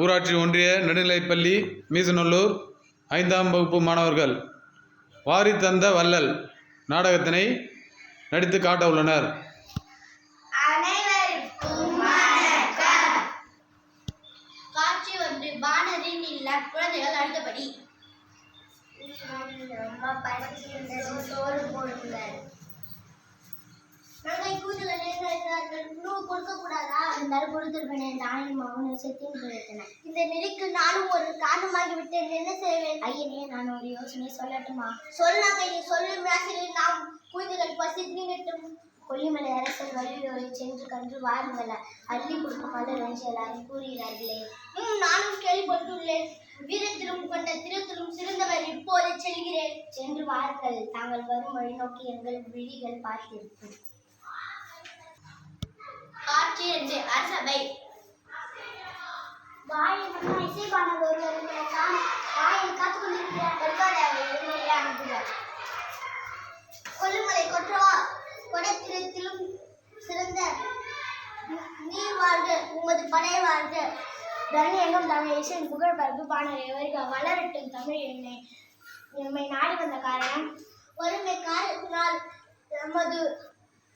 ஊராட்சி ஒன்றிய நடுநிலைப்பள்ளி மீசநல்லூர் ஐந்தாம் வகுப்பு மாணவர்கள். வாரி தந்த வள்ளல் நாடகத்தினை நடித்து காட்ட உள்ளனர். காட்சி ஒன்று வானரின் இல்லம் குழந்தைகள் அடுத்தபடி. ரொம்ப படிச்சிருந்தது சோறு போடுங்கள் நாங்கள் கொடுக்க கூடாதா? இருந்தாலும் கொடுத்துருப்பேன் நானும் மகனும் செத்தின் போயிருந்தேன் இந்த நிலைக்கு நானும் ஒரு காரணமாகி விட்டேன் என்ன செய்வேன் ஐயனே நான் ஒரு யோசனை சொல்லட்டுமா? சொல்லாங்க நீ சொல்லும் ராசியில் நாம் கூதுகள் பசி தீங்கட்டும் கொல்லிமலை அரசர் வழியோரை சென்று கன்று வாருங்கள் அள்ளி கொடுக்கும் மலர் என்று எல்லாரும் கூறுகிறார்களே. ம் நானும் கேள்விப்பட்டுள்ளேன். வீரத்திலும் கொண்ட திருத்திலும் சிறந்தவர் இப்போது செல்கிறேன். சென்று வாருங்கள். தாங்கள் வரும் வழி நோக்கி எங்கள் விழிகள் பார்த்திருக்கும் என்று அரசபை வாயில் கொண்டிருக்கிறார் அனுப்புகிறார் கொல்லுமலை கொற்றவா கொடைத்திரத்திலும் சிறந்த நீர் வாழ்க உமது படை வாழ்க. தனியங்கம் தமிழ் இசையின் புகழ் பரப்பு பாடலை வருக வளரட்டும் தமிழ் என்னை. நம்மை நாடி வந்த காரணம் ஒருமை காரணத்தினால் நமது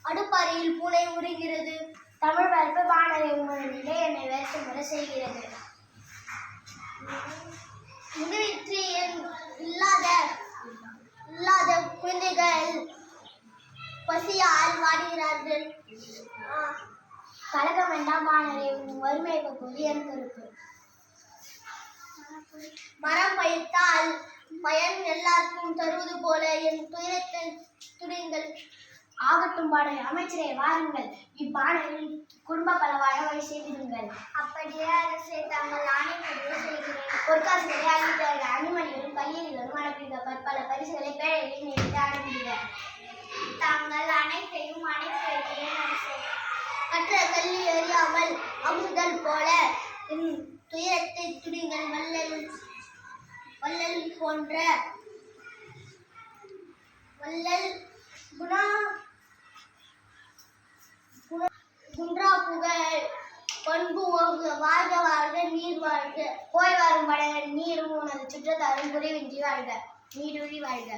அடுப்பாறையில் பூனை உருகிறது. தமிழ் பரப்பு பாணரை உமது நிலை என்னை வேற்று முறை செய்கிறது முடிவின்றி இல்லாத இல்லாத குழந்தைகள் பசியால் வாடுகிறார்கள். கழகம் வேண்டாம் மாணவரே வறுமை போது என் பொறுப்பு மரம் பயிர்த்தால் பயன் எல்லாருக்கும் தருவது போல என் துயரத்தில் துடிங்கள் ஆகட்டும் பாடல் அமைச்சரே வாருங்கள். இப்பாடலில் குடும்ப பலவாழ வழி செய்திருங்கள் அப்படியே அரசே தாங்கள் ஆணைப்படியே செய்கிறேன். பொற்காசுகளை அளித்தார்கள் அணிமணிகளும் கையிலும் அனுப்பிக பற்பல பரிசுகளை பேழையில் நிறுத்தி அனுப்பிக தாங்கள் அனைத்தையும் அனுப்பி கற்ற கல்வி அறியாமல் அமுதல் போல துயரத்தை துடிங்கள். வள்ளல் வள்ளல் போன்ற வள்ளல் குண- குன்றா புகழ் பண்பு ஓங்குக, வாழ்க வாழ்க நீர் வாழ்க போய் வரும் படைகள் நீரும் உனது சுற்றத்தாரும் குறைவின்றி வாழ்க நீடுழி வாழ்க.